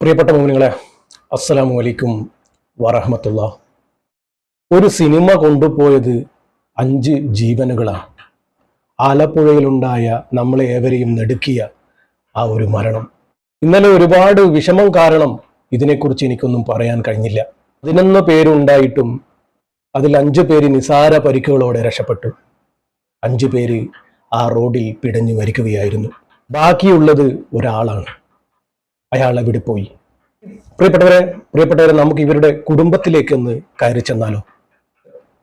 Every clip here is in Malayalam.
പ്രിയപ്പെട്ട മോമിനികളെ അസ്സലാമു അലൈക്കും വറഹമത്തുള്ള. ഒരു സിനിമ കൊണ്ടുപോയത് അഞ്ച് ജീവനുകളാണ് ആലപ്പുഴയിലുണ്ടായ നമ്മളെ ഏവരെയും നെടുക്കിയ ആ ഒരു മരണം. ഇന്നലെ ഒരുപാട് വിഷമം കാരണം ഇതിനെക്കുറിച്ച് എനിക്കൊന്നും പറയാൻ കഴിഞ്ഞില്ല. പതിനൊന്ന് പേരുണ്ടായിട്ടും അതിൽ അഞ്ച് പേര് നിസാര പരിക്കുകളോടെ രക്ഷപ്പെട്ടു. അഞ്ചു പേര് ആ റോഡിൽ പിടഞ്ഞു മരിക്കുകയായിരുന്നു. ബാക്കിയുള്ളത് ഒരാളാണ്. അയാൾ അവിടെ പോയി പ്രിയപ്പെട്ടവരെ പ്രിയപ്പെട്ടവരെ നമുക്ക് ഇവരുടെ കുടുംബത്തിലേക്ക് ഒന്ന് കയറി ചെന്നാലോ?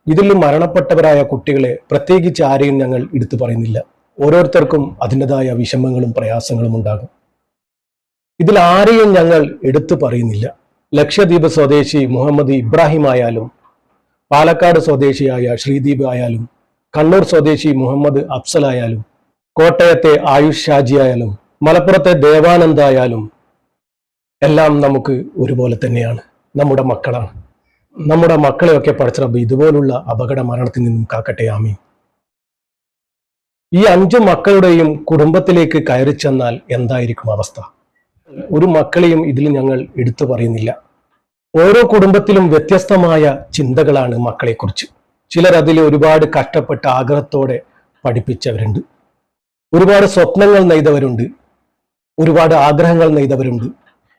ഇതിൽ മരണപ്പെട്ടവരായ കുട്ടികളെ പ്രത്യേകിച്ച് ആരെയും ഞങ്ങൾ എടുത്തു പറയുന്നില്ല. ഓരോരുത്തർക്കും അതിന്റെതായ വിഷമങ്ങളും പ്രയാസങ്ങളും ഉണ്ടാകും. ഇതിൽ ആരെയും ഞങ്ങൾ എടുത്തു പറയുന്നില്ല. ലക്ഷദ്വീപ് സ്വദേശി മുഹമ്മദ് ഇബ്രാഹിം ആയാലും പാലക്കാട് സ്വദേശിയായ ശ്രീദീപ് ആയാലും കണ്ണൂർ സ്വദേശി മുഹമ്മദ് അഫ്സൽ ആയാലും കോട്ടയത്തെ ആയുഷ് ഷാജി ആയാലും മലപ്പുറത്തെ ദേവാനന്ദ് ആയാലും എല്ലാം നമുക്ക് ഒരുപോലെ തന്നെയാണ്. നമ്മുടെ മക്കളാണ്. നമ്മുടെ മക്കളെയൊക്കെ പഠിച്ചറബ് ഇതുപോലുള്ള അപകട മരണത്തിൽ നിന്നും കാക്കട്ടെ ആമി ഈ അഞ്ചു മക്കളുടെയും കുടുംബത്തിലേക്ക് കയറി ചെന്നാൽ എന്തായിരിക്കും അവസ്ഥ? ഒരു മക്കളെയും ഇതിൽ ഞങ്ങൾ എടുത്തു പറയുന്നില്ല. ഓരോ കുടുംബത്തിലും വ്യത്യസ്തമായ ചിന്തകളാണ് മക്കളെക്കുറിച്ച്. ചിലർ അതിൽ ഒരുപാട് കഷ്ടപ്പെട്ട ആഗ്രഹത്തോടെ പഠിപ്പിച്ചവരുണ്ട്. ഒരുപാട് സ്വപ്നങ്ങൾ നെയ്തവരുണ്ട്. ഒരുപാട് ആഗ്രഹങ്ങൾ നെയ്തവരുണ്ട്.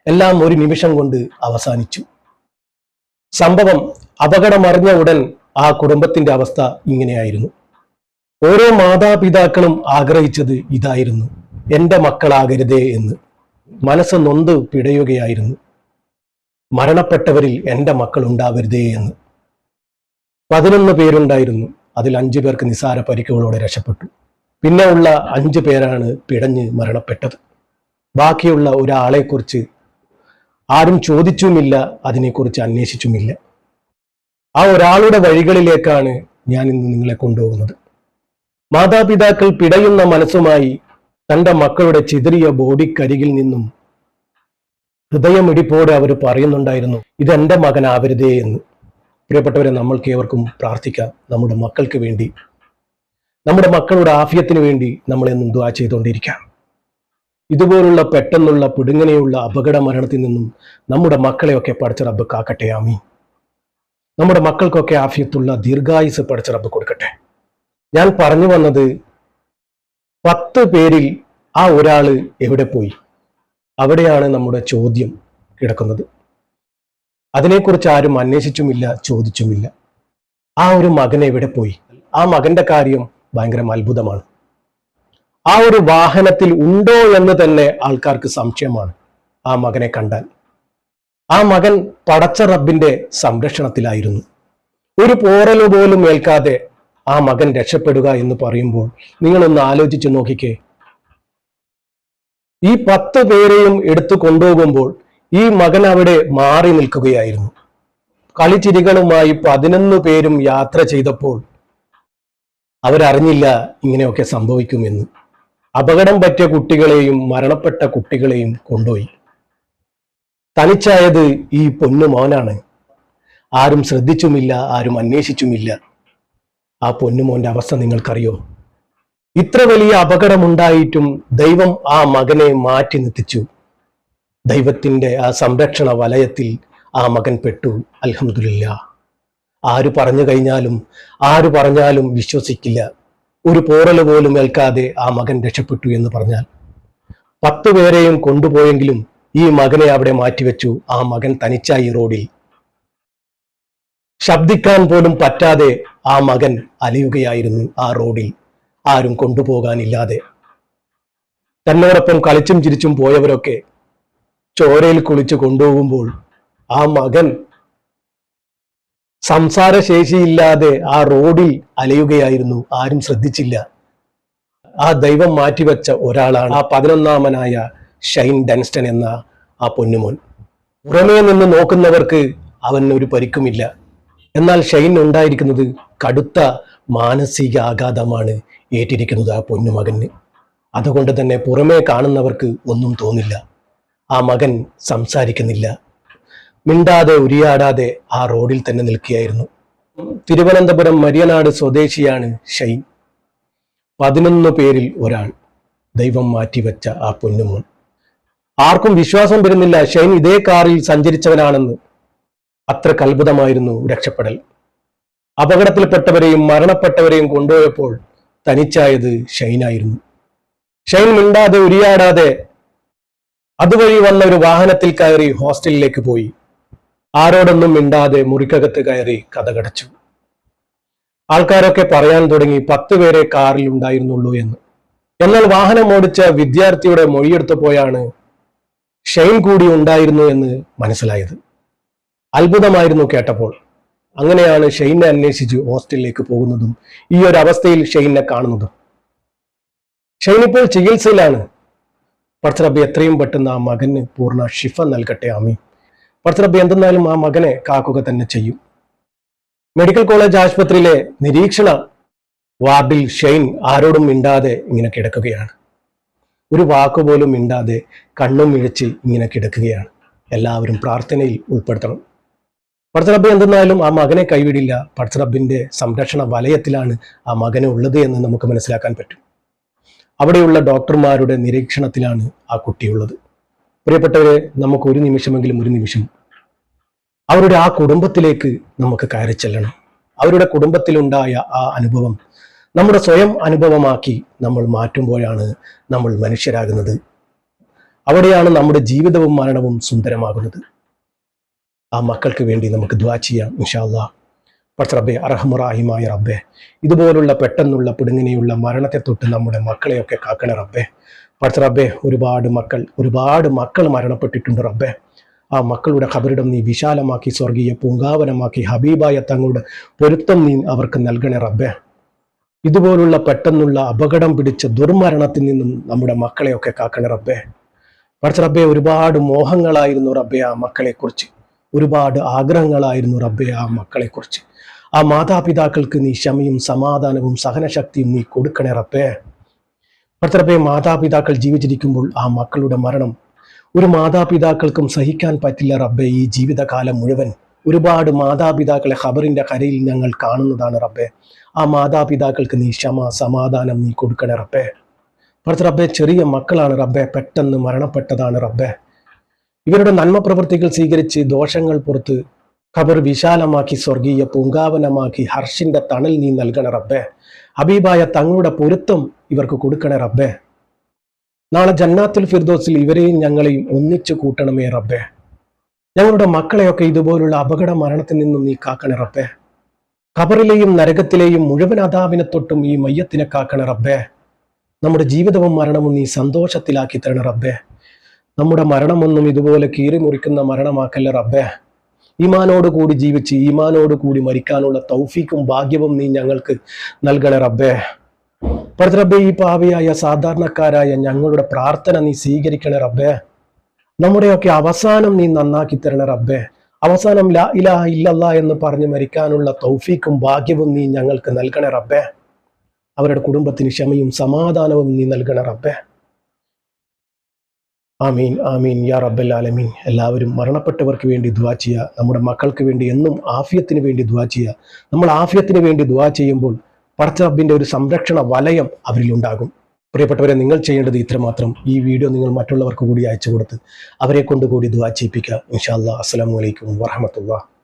എല്ലാം ഒരു നിമിഷം കൊണ്ട് അവസാനിച്ചു. സംഭവം അപകടമറിഞ്ഞ ഉടൻ ആ കുടുംബത്തിന്റെ അവസ്ഥ ഇങ്ങനെയായിരുന്നു. ഓരോ മാതാപിതാക്കളും ആഗ്രഹിച്ചത് ഇതായിരുന്നു. എന്റെ മക്കളാകരുതേ എന്ന് മനസ്സ് നൊന്ത് പിടയുകയായിരുന്നു. മരണപ്പെട്ടവരിൽ എന്റെ മക്കൾ ഉണ്ടാവരുതേ എന്ന് പതിനൊന്ന് പേരുണ്ടായിരുന്നു. അതിൽ അഞ്ചു പേർക്ക് നിസാര പരിക്കുകളോടെ രക്ഷപ്പെട്ടു. പിന്നെ ഉള്ള അഞ്ചു പേരാണ് പിടഞ്ഞ് മരണപ്പെട്ടത്. ബാക്കിയുള്ള ഒരാളെക്കുറിച്ച് ആരും ചോദിച്ചുമില്ല അതിനെക്കുറിച്ച് അന്വേഷിച്ചുമില്ല. ആ ഒരാളുടെ വഴികളിലേക്കാണ് ഞാൻ ഇന്ന് നിങ്ങളെ കൊണ്ടുപോകുന്നത്. മാതാപിതാക്കൾ പിടയുന്ന മനസ്സുമായി തന്റെ മക്കളുടെ ചിതറിയ ബോഡിക്കരികിൽ നിന്നും ഹൃദയമിടിപ്പോടെ അവർ പറയുന്നുണ്ടായിരുന്നു ഇതെന്റെ മകനാവരുതേ എന്ന്. പ്രിയപ്പെട്ടവരെ നമ്മൾക്ക് ഏവർക്കും പ്രാർത്ഥിക്കാം നമ്മുടെ മക്കൾക്ക് വേണ്ടി നമ്മുടെ മക്കളുടെ ആഫിയത്തിന് വേണ്ടി നമ്മളെന്നും ദ്വാ ചെയ്തുകൊണ്ടിരിക്കാം. ഇതുപോലുള്ള പെട്ടെന്നുള്ള പിടുങ്ങനെയുള്ള അപകട മരണത്തിൽ നിന്നും നമ്മുടെ മക്കളെയൊക്കെ പഠിച്ച റബ്ബ് കാക്കട്ടെ ആമി നമ്മുടെ മക്കൾക്കൊക്കെ ആഫിയത്തുള്ള ദീർഘായുസ് പഠിച്ച റബ്ബ് കൊടുക്കട്ടെ. ഞാൻ പറഞ്ഞു വന്നത് പത്ത് പേരിൽ ആ ഒരാൾ എവിടെ പോയി? അവിടെയാണ് നമ്മുടെ ചോദ്യം കിടക്കുന്നത്. അതിനെക്കുറിച്ച് ആരും അന്വേഷിച്ചുമില്ല ചോദിച്ചുമില്ല. ആ ഒരു മകൻ എവിടെ പോയി? ആ മകന്റെ കാര്യം ഭയങ്കര അത്ഭുതമാണ്. ആ ഒരു വാഹനത്തിൽ ഉണ്ടോ എന്ന് തന്നെ ആൾക്കാർക്ക് സംശയമാണ് ആ മകനെ കണ്ടാൽ. ആ മകൻ പടച്ച റബ്ബിന്റെ സംരക്ഷണത്തിലായിരുന്നു. ഒരു പോറലു പോലും ഏൽക്കാതെ ആ മകൻ രക്ഷപ്പെടുക എന്ന് പറയുമ്പോൾ നിങ്ങളൊന്ന് ആലോചിച്ച് നോക്കിക്കേ. ഈ പത്ത് പേരെയും എടുത്തു കൊണ്ടുപോകുമ്പോൾ ഈ മകൻ അവിടെ മാറി നിൽക്കുകയായിരുന്നു. കളിച്ചിരികളുമായി പതിനൊന്ന് പേരും യാത്ര ചെയ്തപ്പോൾ അവരറിഞ്ഞില്ല ഇങ്ങനെയൊക്കെ സംഭവിക്കുമെന്ന്. അപകടം പറ്റിയ കുട്ടികളെയും മരണപ്പെട്ട കുട്ടികളെയും കൊണ്ടുപോയി. തനിച്ചായത് ഈ പൊന്നു മോനാണ്. ആരും ശ്രദ്ധിച്ചുമില്ല ആരും അന്വേഷിച്ചുമില്ല. ആ പൊന്നുമോന്റെ അവസ്ഥ നിങ്ങൾക്കറിയോ? ഇത്ര വലിയ അപകടമുണ്ടായിട്ടും ദൈവം ആ മകനെ മാറ്റി നിർത്തിച്ചു. ദൈവത്തിന്റെ ആ സംരക്ഷണ വലയത്തിൽ ആ മകൻ പെട്ടു. അലഹമുല്ല ആര് പറഞ്ഞു കഴിഞ്ഞാലും ആര് പറഞ്ഞാലും വിശ്വസിക്കില്ല. ഒരു പോറൽ പോലും ഏൽക്കാതെ ആ മകൻ രക്ഷപ്പെട്ടു എന്ന് പറഞ്ഞാൽ പത്ത് പേരെയും കൊണ്ടുപോയെങ്കിലും ഈ മകനെ അവിടെ മാറ്റിവെച്ചു ആ മകൻ തനിച്ചായി റോഡിൽ. ശബ്ദിക്കാൻ പോലും പറ്റാതെ ആ മകൻ അലയുകയായിരുന്നു ആ റോഡിൽ. ആരും കൊണ്ടുപോകാനില്ലാതെ. തന്നോടൊപ്പം കളിച്ചും ചിരിച്ചും പോയവരൊക്കെ ചോരയിൽ കുളിച്ച് കൊണ്ടുപോകുമ്പോൾ ആ മകൻ സംസാരശേഷിയില്ലാതെ ആ റോഡിൽ അലയുകയായിരുന്നു. ആരും ശ്രദ്ധിച്ചില്ല. ആ ദൈവം മാറ്റിവെച്ച ഒരാളാണ് ആ പതിനൊന്നാമനായ ഷൈൻ ഡൻസ്റ്റൺ എന്ന ആ പൊന്നുമോൻ. പുറമേ നിന്ന് നോക്കുന്നവർക്ക് അവൻ ഒരു പരിക്കുമില്ല. എന്നാൽ ഷൈൻ ഉണ്ടായിരിക്കുന്നത് കടുത്ത മാനസിക ആഘാതമാണ് ഏറ്റിരിക്കുന്നത് ആ പൊന്നുമകന് അതുകൊണ്ട് തന്നെ പുറമേ കാണുന്നവർക്ക് ഒന്നും തോന്നില്ല. ആ മകൻ സംസാരിക്കുന്നില്ല. മിണ്ടാതെ ഉരിയാടാതെ ആ റോഡിൽ തന്നെ നിൽക്കുകയായിരുന്നു. തിരുവനന്തപുരം മരിയനാട് സ്വദേശിയാണ് ഷൈൻ. പതിനൊന്ന് പേരിൽ ഒരാൾ. ദൈവം മാറ്റിവെച്ച ആ പൊന്നുമോൻ. ആർക്കും വിശ്വാസം വരുന്നില്ല. ഷൈൻ ഇതേ കാറിൽ സഞ്ചരിച്ചവനാണെന്ന്. അത്ര കൽബുതമായിരുന്നു രക്ഷപ്പെടൽ. അപകടത്തിൽപ്പെട്ടവരെയും മരണപ്പെട്ടവരെയും കൊണ്ടുപോയപ്പോൾ തനിച്ചായത് ഷൈനായിരുന്നു. ഷൈൻ മിണ്ടാതെ ഉരിയാടാതെ അതുവഴി വന്ന ഒരു വാഹനത്തിൽ കയറി ഹോസ്റ്റലിലേക്ക് പോയി. ആരോടൊന്നും മിണ്ടാതെ മുറിക്കകത്ത് കയറി കഥകടച്ചു ആൾക്കാരൊക്കെ പറയാൻ തുടങ്ങി പത്ത് പേരെ കാറിൽ ഉണ്ടായിരുന്നുള്ളൂ എന്ന്. എന്നാൽ വാഹനം ഓടിച്ച വിദ്യാർത്ഥിയുടെ മൊഴിയെടുത്തപ്പോഴാണ് ഷെയിൻ കൂടി ഉണ്ടായിരുന്നു എന്ന് മനസ്സിലായത്. അത്ഭുതമായിരുന്നു കേട്ടപ്പോൾ. അങ്ങനെയാണ് ഷെയിനെ അന്വേഷിച്ച് ഹോസ്റ്റലിലേക്ക് പോകുന്നതും ഈ ഒരു അവസ്ഥയിൽ ഷെയിനെ കാണുന്നതും. ഷെയിൻ ഇപ്പോൾ ചികിത്സയിലാണ്. പടച്ചറബ് എത്രയും പെട്ടെന്ന് ആ മകന് പൂർണ ഷിഫ നൽകട്ടെ ആമി പടച്ചറബ് എന്തെന്നാലും ആ മകനെ കാക്കുക തന്നെ ചെയ്യും. മെഡിക്കൽ കോളേജ് ആശുപത്രിയിലെ നിരീക്ഷണ വാർഡിൽ ഷെയ്ൻ ആരോടും മിണ്ടാതെ ഇങ്ങനെ കിടക്കുകയാണ്. ഒരു വാക്കുപോലും മിണ്ടാതെ കണ്ണും മിഴിച്ച് ഇങ്ങനെ കിടക്കുകയാണ്. എല്ലാവരും പ്രാർത്ഥനയിൽ ഉൾപ്പെടുത്തണം. പടച്ചറബ് എന്തെന്നാലും ആ മകനെ കൈവിടില്ല. പടച്ചറബിന്റെ സംരക്ഷണ വലയത്തിലാണ് ആ മകനെ ഉള്ളത് എന്ന് നമുക്ക് മനസ്സിലാക്കാൻ പറ്റും. അവിടെയുള്ള ഡോക്ടർമാരുടെ നിരീക്ഷണത്തിലാണ് ആ കുട്ടിയുള്ളത് പ്രിയപ്പെട്ടവരെ നമുക്ക് ഒരു നിമിഷമെങ്കിലും ഒരു നിമിഷം അവരുടെ ആ കുടുംബത്തിലേക്ക് നമുക്ക് കയറി ചെല്ലണം. അവരുടെ കുടുംബത്തിലുണ്ടായ ആ അനുഭവം നമ്മുടെ സ്വയം അനുഭവമാക്കി നമ്മൾ മാറ്റുമ്പോഴാണ് നമ്മൾ മനുഷ്യരാകുന്നത്. അവിടെയാണ് നമ്മുടെ ജീവിതവും മരണവും സുന്ദരമാകുന്നത്. ആ മക്കൾക്ക് വേണ്ടി നമുക്ക് ദ്വാ ചെയ്യാം ഇൻഷാല്ലാ പക്ഷെ റബ്ബെ അറഹമുറാഹിമായ റബ്ബെ. ഇതുപോലുള്ള പെട്ടെന്നുള്ള പിടുങ്ങിനെയുള്ള മരണത്തെ തൊട്ട് നമ്മുടെ മക്കളെയൊക്കെ കാക്കണേ റബ്ബെ. പക്ഷെ റബ്ബെ ഒരുപാട് മക്കൾ ഒരുപാട് മക്കൾ മരണപ്പെട്ടിട്ടുണ്ട് റബ്ബെ. ആ മക്കളുടെ ഖബറിടം നീ വിശാലമാക്കി സ്വർഗീയ പൂങ്കാവനമാക്കി ഹബീബായ തങ്ങളുടെ പൊരുത്തം നീ അവർക്ക് നൽകണേ റബ്ബെ. ഇതുപോലുള്ള പെട്ടെന്നുള്ള അപകടം പിടിച്ച ദുർമരണത്തിൽ നിന്നും നമ്മുടെ മക്കളെയൊക്കെ കാക്കണേ റബ്ബെ. പഠിച്ച റബ്ബെ ഒരുപാട് മോഹങ്ങളായിരുന്നു റബ്ബെ ആ മക്കളെക്കുറിച്ച്. ഒരുപാട് ആഗ്രഹങ്ങളായിരുന്നു റബ്ബെ ആ മക്കളെക്കുറിച്ച്. ആ മാതാപിതാക്കൾക്ക് നീ ക്ഷമയും സമാധാനവും സഹനശക്തിയും നീ കൊടുക്കണേ റബ്ബേ. ഭർത്തറബെ മാതാപിതാക്കൾ ജീവിച്ചിരിക്കുമ്പോൾ ആ മക്കളുടെ മരണം ഒരു മാതാപിതാക്കൾക്കും സഹിക്കാൻ പറ്റില്ല റബ്ബെ. ഈ ജീവിതകാലം മുഴുവൻ ഒരുപാട് മാതാപിതാക്കളെ ഖബറിന്റെ കരയിൽ ഞങ്ങൾ കാണുന്നതാണ് റബ്ബെ. ആ മാതാപിതാക്കൾക്ക് നീ ക്ഷമ സമാധാനം നീ കൊടുക്കണേ റബ്ബെ. ഭർത്ത റബ്ബെ ചെറിയ മക്കളാണ് റബ്ബെ. പെട്ടെന്ന് മരണപ്പെട്ടതാണ് റബ്ബെ. ഇവരുടെ നന്മ പ്രവൃത്തികൾ സ്വീകരിച്ച് ദോഷങ്ങൾ പുറത്ത് ഖബർ വിശാലമാക്കി സ്വർഗീയ പൂങ്കാവനമാക്കി ഹർഷിന്റെ തണൽ നീ നൽകണ റബ്ബേ. അബീബായ തങ്ങളുടെ പൊരുത്തം ഇവർക്ക് കൊടുക്കണേ റബ്ബേ. നാളെ ജന്നാത്തുൽ ഫിർദോസിൽ ഇവരെയും ഞങ്ങളെയും ഒന്നിച്ചു കൂട്ടണമേ റബ്ബേ. ഞങ്ങളുടെ മക്കളെയൊക്കെ ഇതുപോലുള്ള അപകട മരണത്തിൽ നിന്നും നീ കാക്കണേ റബ്ബേ. ഖബറിലെയും നരകത്തിലെയും മുഴുവൻ അതാവിനെ തൊട്ടും ഈ മയ്യത്തിനെ കാക്കണ റബ്ബേ. നമ്മുടെ ജീവിതവും മരണവും നീ സന്തോഷത്തിലാക്കി തരണ റബ്ബേ. നമ്മുടെ മരണമൊന്നും ഇതുപോലെ കീറി മുറിക്കുന്ന മരണമാക്കല്ല റബ്ബേ. ഈമാനോട് കൂടി ജീവിച്ച് ഈമാനോട് കൂടി മരിക്കാനുള്ള തൗഫീക്കും ഭാഗ്യവും നീ ഞങ്ങൾക്ക് നൽകണേ റബ്ബേ. റബ്ബേ ഈ പാവിയായ സാധാരണക്കാരായ ഞങ്ങളുടെ പ്രാർത്ഥന നീ സ്വീകരിക്കണേ റബ്ബേ. നമ്മുടെയൊക്കെ അവസാനം നീ നന്നാക്കി തരണേ റബ്ബേ. അവസാനം ലാ ഇലാ ഇല്ലല്ല എന്ന് പറഞ്ഞ് മരിക്കാനുള്ള തൗഫീക്കും ഭാഗ്യവും നീ ഞങ്ങൾക്ക് നൽകണേ റബ്ബേ. അവരുടെ കുടുംബത്തിന് ക്ഷമയും സമാധാനവും നീ നൽകണേ റബ്ബേ. ആമീൻ ആമീൻ യാ റബ്ബൽ ആലമീൻ. എല്ലാവരും മരണപ്പെട്ടവർക്ക് വേണ്ടി ദ്വാ ചെയ്യുക. നമ്മുടെ മക്കൾക്ക് വേണ്ടി എന്നും ആഫിയത്തിന് വേണ്ടി ദ്വാ ചെയ്യുക. നമ്മൾ ആഫിയത്തിന് വേണ്ടി ദ്വാ ചെയ്യുമ്പോൾ പടച്ച ഒരു സംരക്ഷണ വലയം അവരിലുണ്ടാകും. പ്രിയപ്പെട്ടവരെ നിങ്ങൾ ചെയ്യേണ്ടത് ഇത്രമാത്രം. ഈ വീഡിയോ നിങ്ങൾ മറ്റുള്ളവർക്ക് കൂടി അയച്ചു കൊടുത്ത് അവരെ കൊണ്ട് കൂടി ദ്വാ ചെയ്യിപ്പിക്കുക. ഇൻഷാ അസ്സാം വലൈക്കും അലൈക്കും വറഹമത്തുള്ള